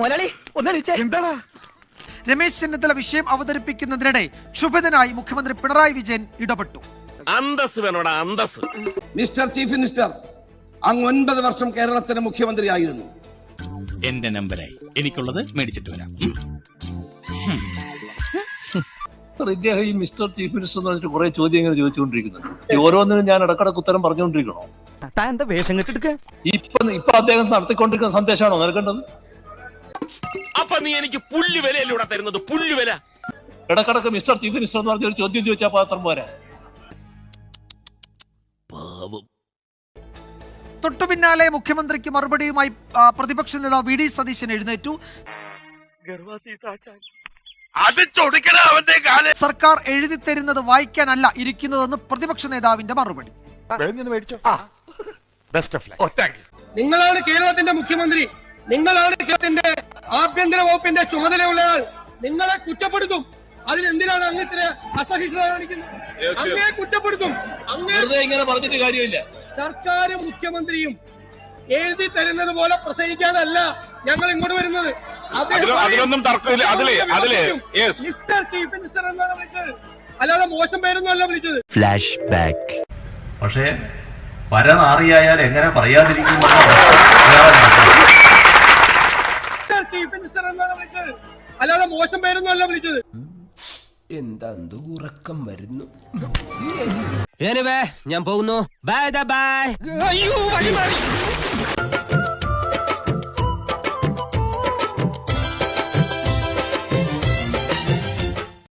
മുതലാളി എന്താടാ? രമേശ് ചെന്നിത്തല വിഷയം അവതരിപ്പിക്കുന്നതിനിടെ ക്ഷുഭിതനായി മുഖ്യമന്ത്രി പിണറായി വിജയൻ ഇടപെട്ടു. അന്തസ് വേണോടാ അന്തസ് മിസ്റ്റർ ചീഫ് മിനിസ്റ്റർ അങ്ങ് ഒൻപത് വർഷം കേരളത്തിന്റെ മുഖ്യമന്ത്രിയായിരുന്നു. എന്റെ നമ്പരായി. എനിക്കുള്ളത് മേടിച്ചിട്ട് വരാം. ഇദ്ദേഹം ഈ മിസ്റ്റർ ചീഫ് മിനിസ്റ്റർ എന്ന് പറഞ്ഞിട്ട് കുറെ ചോദ്യങ്ങൾ ചോദിച്ചുകൊണ്ടിരിക്കുന്നുണ്ട്. ഈ ഓരോന്നിനും ഞാൻ ഇടക്കിടക്ക് ഉത്തരം പറഞ്ഞുകൊണ്ടിരിക്കണോ? താൻ എന്താ വേഷം കെട്ടെടുക്ക ഇപ്പൊ ഇപ്പൊ അദ്ദേഹം നടത്തിക്കൊണ്ടിരിക്കുന്ന സന്ദേശമാണോ നിനക്കേണ്ടത് അപ്പൊ നീ എനിക്ക് പുല്ല് വിലയിലൂടെ തരുന്നത്? പുല്ല് വില. ഇടക്കിടക്ക് മിസ്റ്റർ ചീഫ് മിനിസ്റ്റർ എന്ന് പറഞ്ഞ ഒരു ചോദ്യം ചോദിച്ചാൽ പാത്രം പോരാ. തൊട്ടു പിന്നാലെ മുഖ്യമന്ത്രിക്ക് മറുപടിയുമായി പ്രതിപക്ഷ നേതാവ് വി ഡി സതീശൻ എഴുന്നേറ്റു. അത് ചൊടിക്കണ അവന്റെ കാൽ. സർക്കാർ എഴുതി തരുന്നത് വായിക്കാനല്ല ഇരിക്കുന്നതെന്ന് പ്രതിപക്ഷ നേതാവിന്റെ മറുപടി. മേടിച്ചോ. Best of life thank you നിങ്ങളാണ് കേരളത്തിന്റെ മുഖ്യമന്ത്രി. നിങ്ങളാണ് കേരളത്തിന്റെ ആഭ്യന്തര വകുപ്പിന്റെ ചുമതലയുള്ളയാൾ. നിങ്ങളെ കുറ്റപ്പെടുത്തും. അതിനെന്തിനാണ് അങ്ങ് ഇത്ര അസഹിഷ്ണുത കാണിക്കുന്നത്? അങ്ങേ കുറ്റപ്പെടുത്തും. അങ്ങേ വെറുതെ ഇങ്ങനെ പറഞ്ഞിട്ട് കാര്യമില്ല. സർക്കാരും മുഖ്യമന്ത്രിയും എഴുതി തരുന്നത് പോലെ പ്രസംഗിക്കാനല്ല ഞങ്ങൾ ഇങ്ങോട്ട് വരുന്നത്. അദ്ദേഹം അതിലൊ- അതിലൊന്നും തർക്കമില്ല. അതിലെ- അതിലെ, yes. മിസ്റ്റർ ചീഫ് മിനിസ്റ്റർ എന്നാണ് വിളിച്ചത്. അല്ലാതെ മോശം പേരൊന്നും അല്ല വിളിച്ചത്. പക്ഷേ പരനാറിയായാൽ എങ്ങനെ പറയാതിരിക്കും അല്ലാതെ മോശം പേരൊന്നും അല്ല വിളിച്ചത്. എന്താ ഉറക്കം വരുന്നു? ഞാൻ പോകുന്നു. Bye bye